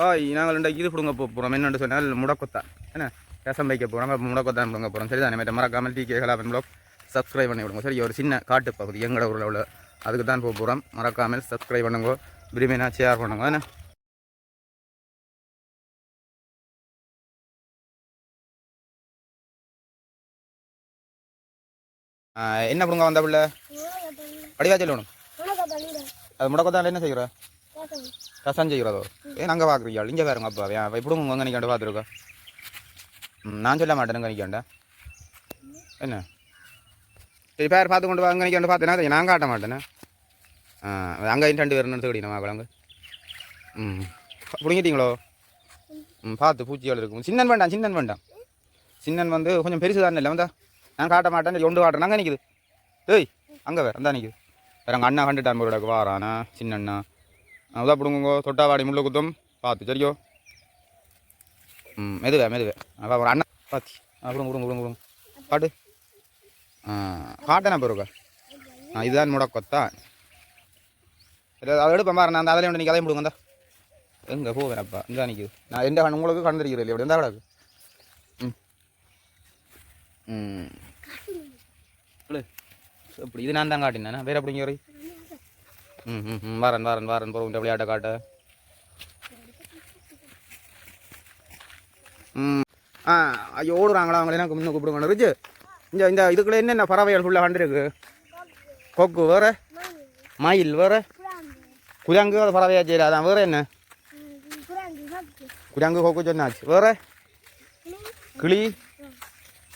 Hi நாங்கள் இன்றைக்கு இது பிடுங்க போகிறோம் என்னென்னு சொன்னால் முடக்கொத்தான் என்ன? ரசம் வைக்க போகிறோம் அப்போ முடக்கொத்தான் பிடுங்க போகிறோம் சரிதானே? மற்ற மறக்காமல் T K Kalaban blog subscribe பண்ணி விடுங்க. சரி ஒரு சின்ன காட்டு பகுதி எங்களோட ஊரில் உள்ள அதுக்கு தான் போக போகிறோம் மறக்காமல் சப்ஸ்கிரைப் பண்ணுங்க. விரும்பினா ஷேர் பண்ணுங்க. என்ன? என்ன பிடுங்க வந்த பிள்ளை? படிவா சொல்லணும் அது முடக்கொத்தான் என்ன செய்கிற ரசம் செய்கிறதோ ஏன் அங்கே பார்க்குறீங்க இங்கே பாருங்க அப்பா. ஏன் இப்படி உங்கள் கணிக்காண்டு பார்த்துருக்கோம் ம் நான் சொல்ல மாட்டேன் கணிக்காண்டா என்ன? சரி பேர் பார்த்து கொண்டு வாங்க கணிக்காண்டு பார்த்தேன்னா நான் காட்ட மாட்டேனே. ஆ அங்கே ரெண்டு பேர் எடுத்து கடிக்கணும் மாப்பிளங்க ம் பிடிங்கிட்டீங்களோ? ம் பார்த்து பூச்சிகள் இருக்கும். சின்னன் வேண்டாம் சின்னன் வேண்டாம். சின்னன் வந்து கொஞ்சம் பெருசு தானே இல்லை வந்தா. நான் காட்ட மாட்டேன் ஒன்று காட்டுறேன். அங்கே நிற்குது ஏய் அங்கே வேறு அந்த நிற்குது வேறு அங்கே அண்ணா கண்டுட்டான் போடுறக்கு வாரானா சின்னண்ணா. உதா பிடுங்குங்கோ தொட்டாவாடி முள்ள முள்ளு குத்தும் பார்த்து சரியோ ம் மெதுவே மெதுவே அதான் ஒரு அண்ணன் பார்த்து அப்புறம் விடுங்க விடுங்க விடுங்க பாட்டு பாட்டேனா போயிருக்கா ஆ இதுதான் முடக்கொத்தா அதை எடுப்பேன் பாரு நான் அந்த அதில் வந்து நீங்கள் அதையும் விடுங்க எங்கே போவேன் அப்பா இந்த நிற்கிது நான் எந்த கண் உங்களுக்கு கண் தெரிகிறது இல்லை எந்த கிடக்கு ம் ம் இப்படி இது நான் தான் காட்டினேண்ணா வேறு அப்படிங்கிற ம் ம் ம் வரேன் வரேன் வரேன் போகிறோம் இந்த விளையாட்டை காட்ட. ம். ஆ ஐயோ ஓடுறாங்களா? அவங்கள எனக்கு முன்ன கூப்பிடுங்க. ரிஜு இந்த இந்த இதுக்குள்ளே என்னென்ன பறவைகள் ஃபுல்லாக கண்டிருக்கு கொக்கு வேற? மயில் வேற? குரங்கு அது பறவையா செய்யல. அதான் வேற என்ன? குரங்கு கொக்கு சொன்னாச்சு. வேற? கிளி?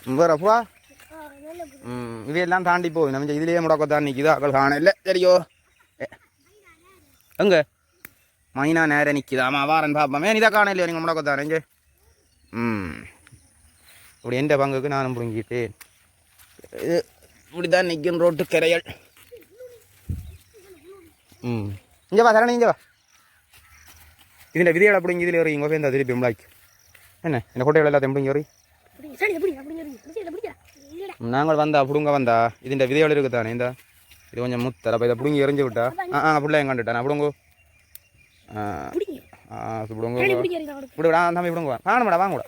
ம், வேற பூவா ம் இதையெல்லாம் தாண்டி போய் நம்ம இதுலேயே முடக்கத்தான் நிற்கிது அக்கள் காண சரியோ. எங்கே மைனா நேரம் நிற்கிது ஆமாம் வாரன் பாப்பமே இதை காணலையோ நீங்கள் முடக்க தாரேங்க ம் இப்படி எந்த பங்குக்கு நானும் பிடுங்கிட்டு இது இப்படி தான் நிற்கும் ரோட்டு கரையல் ம் இங்கே வா சரணி இங்கே வா இதில் விதையோட பிடிங்கி இதில் வரையும் இங்கே திருப்பி முடாக்கி என்ன இந்த கொட்டைகள் எல்லாத்தையும் பிடிங்கி வரையும் நாங்கள் வந்தா பிடுங்க வந்தா இதுண்ட விதையோட இருக்குதானே இந்த இது கொஞ்சம் முத்தர் அப்போ இதை பிடுங்கி எறிஞ்சு விட்டா? ஆ ஆ பிள்ளைங்க கண்டுட்டேன் நான் பிடுங்கோ. ஆ. பிடுங்கோ. இப்படி விடா தம்பி பிடுங்க. காணும் மேடா வாங்க கூட.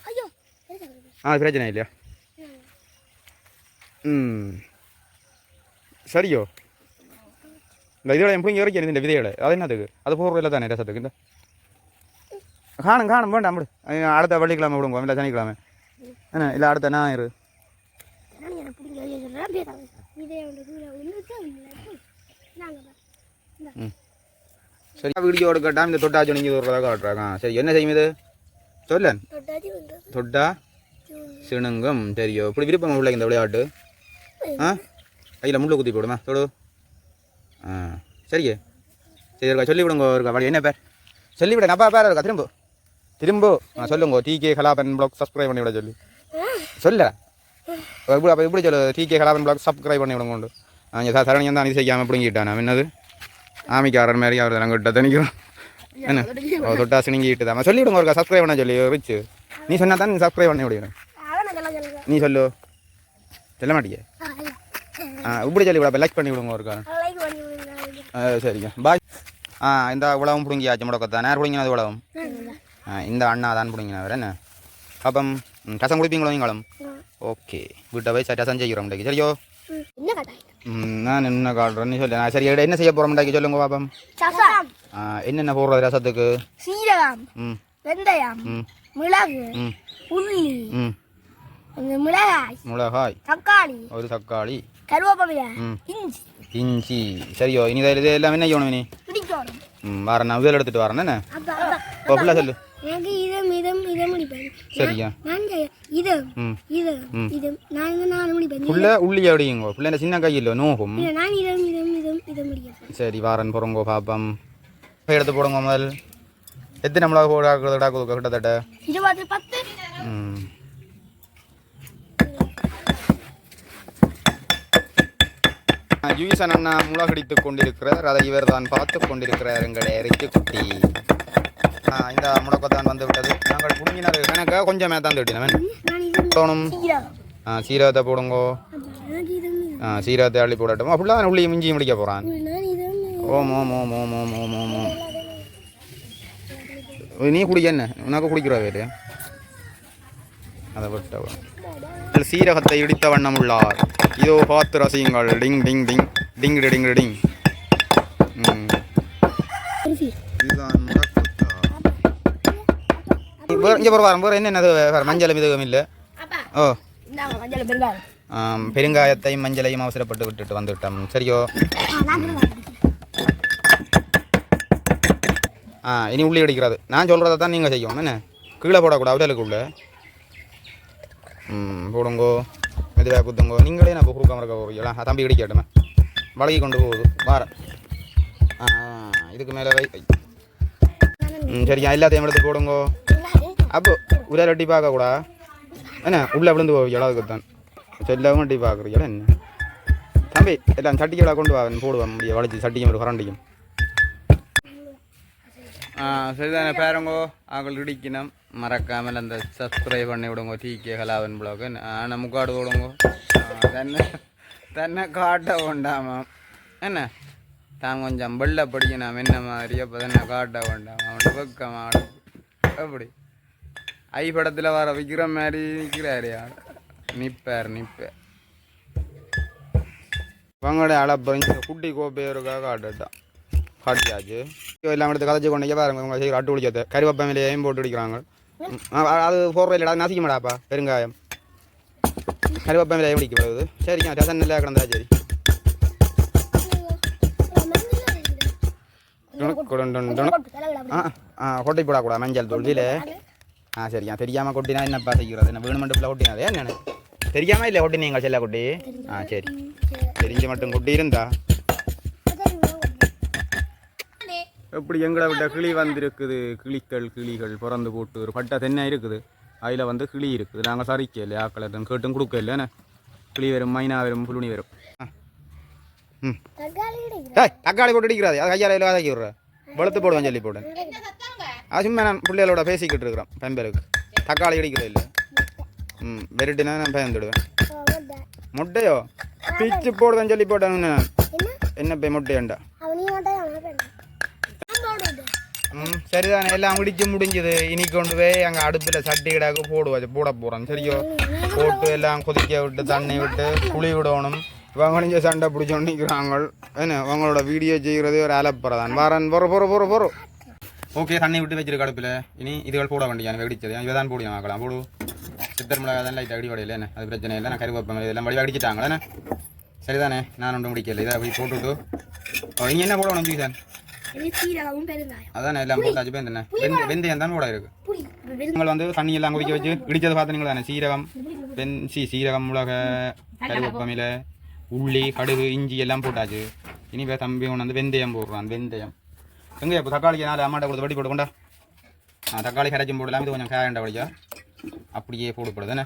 ஆ பிரச்சனை இல்லையா? ம். சரியோ? இந்த இதோட பிடிங்கி இறக்கி இந்த விதையோட அது என்னதுக்கு அது போடுற இல்லை தானே ரசத்துக்கு? இந்த காணும் காணும் வேண்டாம் விடு. அடுத்த வெள்ளிக்கிழமை விடுங்க இல்லை சனிக்கிழமை. என்ன இல்லை அடுத்த ஞாயிறு. சரி வீடியோ எடுக்கட்டா இந்த தொட்டாச்சு நீங்கள் ஒரு காட்டுறாங்க. சரி என்ன செய்யும் இது? சொல்லன் தொட்டா சிணுங்கும். சரியோ இப்படி விருப்பம் உள்ள இந்த விளையாட்டு. ஆ? கையில் முள்ளு குத்தி போடுமா? தொடு. ஆ. சரியே சரி இருக்கா சொல்லி விடுங்க இருக்கா வழி. என்ன பேர்? சொல்லி விடுங்க அப்பா பேர் இருக்கா திரும்ப. திரும்ப. ஆ சொல்லுங்க. T K Kalaban blog subscribe பண்ணி விட சொல்லி சொல்ல எப்படி அப்போ இப்படி சொல்லு டிகே கலாபன் பிளாக் சப்ஸ்கிரைப் பண்ணி விடுங்க கொண்டு அங்கே சரணியம் தான் இது செய்யாமல் பிடுங்கிட்டான் அவன் என்னது ஆமிக்காரன் மாதிரி அவர் நாங்கள் கிட்ட தனிக்கிறோம் என்ன ஓ தொட்டா சினிங்கிட்டு தான் சொல்லி விடுங்க ஒருக்கா சப்ஸ்கிரைப் பண்ண சொல்லி ரிச்சு நீ சொன்னா தான் சப்ஸ்கிரைப் பண்ணி விடுங்க நீ சொல்லு சொல்ல மாட்டியே ஆ இப்படி சொல்லி விட லைக் பண்ணி விடுங்க ஒருக்கா ஆ சரிங்க பாய் ஆ இந்த உழவும் பிடுங்கியாச்சு முடக்கத்தான் நேரம் பிடிங்கினது உழவும் ஆ இந்த அண்ணா தான் பிடிங்கினவர் என்ன அப்பம் கசம் குடிப்பீங்களோ நீங்களும் ಓಕೆ ಗುಡ್ಡ ಬೈ ಸರಿ ಸಂಜೆ ಗಿರೋ ಮುಂಡಾಗಿ ಸರಿಯೋ நான் என்ன காட்டுறேன்னு சொல்ல சரி என்ன செய்ய போறோம் சொல்லுங்க பாபம் என்னென்ன போடுறது ரசத்துக்கு சீரகம். வெந்தயம். மிளகு. உள்ளி மிளகாய். மிளகாய். தக்காளி. ஒரு தக்காளி. கருவேப்பிலை. இஞ்சி. இஞ்சி. சரியோ இனி இது என்ன செய்யணும் இனி? வரேன் நான் வேலை எடுத்துட்டு வரேன் என்ன? சொல்லு. இதம் இதம் இதம் சரியா இது இது. இது நான் இந்த நாலு முடிப்பேன் புள்ள உள்ளி அப்படிங்கோ பிள்ளை சின்ன கையில்? நோகும். இல்ல நான் இதம் இதம் இதம் இதம் முடிப்பேன் சரி வாரன் போகிறோங்கோ பாப்பம். எடுத்து போடுங்க முதல். எத்தனை மிளகா போடாக்குறதுடா கிட்டத்தட்ட? இருபது பத்து. அண்ணா முளகடித்துக் கொண்டிருக்கிறார். அதை இவர் தான் பார்த்து கொண்டிருக்கிறார் எங்களை இறைச்சி குட்டி இந்த முடக்கத்தான் வந்து விட்டது. நாங்கள் புடுங்கினார் எனக்கு கொஞ்சமே தான் திட்டினவன் நான் தோணும். ஆ சீரகத்தை போடுங்கோ. ஆ சீரகத்தை அள்ளி போடட்டும்? அப்படிலாம் உள்ளே மிஞ்சி முடிக்க போகிறான் ஓம் ஓம் ஓம் ஓம் ஓம் ஓம் ஓம் ஓம். நீ குடிக்க என்ன? உனக்கு குடிக்கிறா வேறு அதை விட்ட சீரகத்தை இடித்த வண்ணம் உள்ளார். இதோ பார்த்து ரசியுங்கள். டிங் டிங் டிங். டிங் டிங் டிங். வேற இங்கே வேறு வேறு என்னென்னது வேறு? மஞ்சள் மிதகம் இல்லை. ஓ. பெருங்காயத்தையும் மஞ்சளையும் அவசரப்பட்டு விட்டுட்டு வந்துவிட்டோம் சரியோ. ஆ இனி உள்ளி அடிக்கிறது நான் சொல்கிறத தான் நீங்கள் செய்யணும். என்ன? கீழே போடக்கூடாது உடலுக்குள்ள. ம் போடுங்கோ. மெதுவாக குத்துங்கோ. நீங்களே நான் குறுக்க மறக்க போவீங்களா தம்பி இடிக்கட்டுமே வழங்கி கொண்டு போகுது. வார இதுக்கு மேலே வை. ம் சரியா. எல்லாத்தையும் எடுத்து போடுங்கோ. அப்போ உரை அட்டி பார்க்கக்கூடா என்ன உள்ளே விழுந்து போவீங்களா அதுக்கு தான் செல்லவும் அட்டி பார்க்குறீங்களா என்ன தம்பி எல்லாம் சட்டிக்கெல்லாம் கொண்டு வா போடுவேன் முடிய வளைச்சி சட்டிக்கும் ஒரு கரண்டிக்கும் ஆ சரிதானே பேரங்கோ ஆக்கள் இடிக்கணும் மறக்காமல் அந்த சப்ஸ்கிரைப் பண்ணி விடுங்க டிகே கலாவன் பிளாக் ஆனால் முக்காடு விடுங்க തന്നെ തന്നെ காட்ட வேண்டாமாம் என்ன தான் கொஞ்சம் வெள்ள படிக்கணும் என்ன மாதிரி அப்போ തന്നെ காட்ட வேண்டாம் அவன் வெக்கமாக அப்படி ஐ படத்தில் வர விற்கிற மாதிரி நிற்கிறாரு நிற்பார் நிற்பார் பங்கட அளப்பறிஞ்சு குட்டி கோப்பையருக்காக காட்டுட்டான் காட்டியாச்சு எல்லாம் எடுத்து கதைச்சு கொண்டு பாருங்க உங்களை செய்கிற அட்டு குளிச்சது கருவேப்பம் மேலேயும் போட்டு அடிக்கிறாங்க அது போடுற இல்லடா நசிக்க மாடாப்பா பெருங்காயம் கருவேப்பம் மேலேயும் பிடிக்கப்படுது சரிங்க ரசன் நல்லா கிடந்தா சரி. ஆ ஆ கொட்டை போடக்கூடாது மஞ்சள் தூள் இதில் ஆ சரியா தெரியாமல் கொட்டினா என்னப்பா செய்கிறது என்ன வேணுமெண்ட்டுல கொட்டினாதே என்னென்ன தெரியாமல் இல்லை கொட்டினீங்க செல்ல குட்டி ஆ சரி தெரிஞ்சு மட்டும் கொட்டி இருந்தா எப்படி எங்களை விட்ட கிளி வந்திருக்குது கிளிகள் கிளிகள் பிறந்து போட்டு ஒரு பட்டை தென்னை இருக்குது அதில் வந்து கிளி இருக்குது நாங்கள் சரிக்க இல்லை ஆக்களை கேட்டும் கொடுக்க இல்லை என்ன கிளி வரும் மைனா வரும் புலுனி வரும் ஆ. ம் டேய் தக்காளி போட்டு அடிக்கிறாது அது கையால் விட்ற வெளுத்து போடுவேன் சொல்லி போட்டேன் சும்மா நான் பிள்ளைகளோட பேசிக்கிட்டு இருக்கிறோம். பெம்பருக்கு தக்காளி அடிக்கிறது இல்லை. ம் வெரைட்டினா நான் பயந்துடுவேன் முட்டையோ? பிச்சு போடுவேன் சொல்லி போட்டேன் நான். என்ன? போய் முட்டையண்டா? ம் சரிதானே. எல்லாம் முடிச்சு முடிஞ்சது. இனி கொண்டு போய் அங்கே அடுப்பில் சட்டி கிடாக்கு போடுவாச்சு போட போகிறோம் சரியோ? போட்டு எல்லாம் கொதிக்க விட்டு தண்ணி விட்டு புளி விடணும். இவங்க கொஞ்சம் சண்டை பிடிச்சோன்னு நிற்கிறாங்க என்ன அவங்களோட வீடியோ செய்கிறது ஒரு அலப்புற தான். வரன். போகிற போகிற போகிற போகிறோம் ஓகே தண்ணி விட்டு வச்சிருக்க அடுப்பில் இனி இதுகள் போட வேண்டிய வெடிச்சது. இதை தான் போடியும் ஆக்கலாம். போடு. சித்தர் மிளகா தான் லைட் அடி வடையில் என்ன? அது பிரச்சனை இல்லை. நான் கருவேப்பம் இதெல்லாம் வடி அடிச்சிட்டாங்களே சரிதானே. நான் ஒன்றும் முடிக்கல. இதை அப்படி போட்டுவிட்டு நீங்கள் என்ன போடணும் ஜீசன்? அதான் எல்லாம் போட்டாச்சு. பேர் என்ன? வெந்த வெந்தயம் தான் போட இருக்கு. நீங்கள் வந்து தண்ணி எல்லாம் கொதிக்க வச்சு இடிச்சது பார்த்தீங்களா தானே சீரகம். வெந் சி சீரகம் மிளக கருவேப்பமில உள்ளி கடுகு இஞ்சி எல்லாம் போட்டாச்சு. இனி தம்பி ஒன்று வந்து வெந்தயம் போடுறான். வெந்தயம். எங்கே இப்போ தக்காளிக்கு நாலு அம்மாட்ட கொடுத்து வட்டி போட்டுக்கொண்டா? ஆ தக்காளி கரைச்சும் போடலாம் இது கொஞ்சம் காயண்ட வடிச்சா அப்படியே போடப்படுது என்ன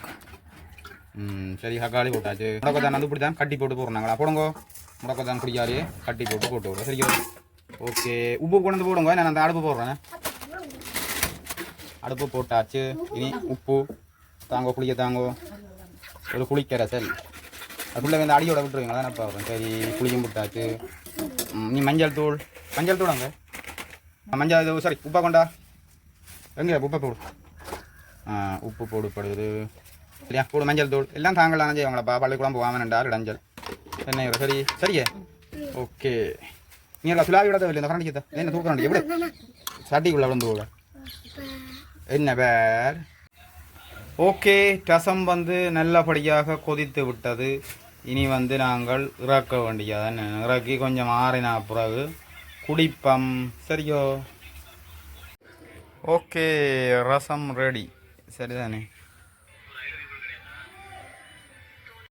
ம் சரி தக்காளி போட்டாச்சு. முடக்கத்தான் வந்து இப்படி தான் கட்டி போட்டு போடுறாங்களா? போடுங்கோ. முடக்கத்தான் குடிக்காலே கட்டி போட்டு போட்டு விடுறோம் சரி ஓகே. உப்பு கொண்டு வந்து போடுங்க. நான் அந்த அடுப்பு போடுறேன். அடுப்பு போட்டாச்சு. இனி உப்பு. தாங்கோ குளிக்க தாங்கோ. ஒரு குளிக்கரசல் அதுக்குள்ளே வந்து அடியோட விட்டுருவீங்களா? நான் பார்க்குறேன். சரி குளிக்கும் போட்டாச்சு. நீ மஞ்சள் தூள். மஞ்சள் தூள் அங்கே? மஞ்சள் இது சாரி உப்பா கொண்டா. எங்கே உப்பை போடு. ஆ உப்பு போடுப்படுது இல்லையா போடு. மஞ்சள் தூள். எல்லாம் தாங்கலாம் செய்வாங்களப்பா பள்ளிக்கூடம் போகாமல் இடஞ்சல் என்ன சரி சரியே? ஓகே. நீ எல்லாம் சுலாவி விட இல்லை இந்த கரண்டிக்கு என்ன தூக்க எப்படி சட்டிக்குள்ளே விழுந்து போக என்ன பேர்? ஓகே ரசம் வந்து நல்லபடியாக கொதித்து விட்டது. இனி வந்து நாங்கள் இறக்க வேண்டியதான் இறக்கி கொஞ்சம் ஆறினா பிறகு குடிப்பம். சரியோ. ஓகே ரசம் ரெடி சரிதானே.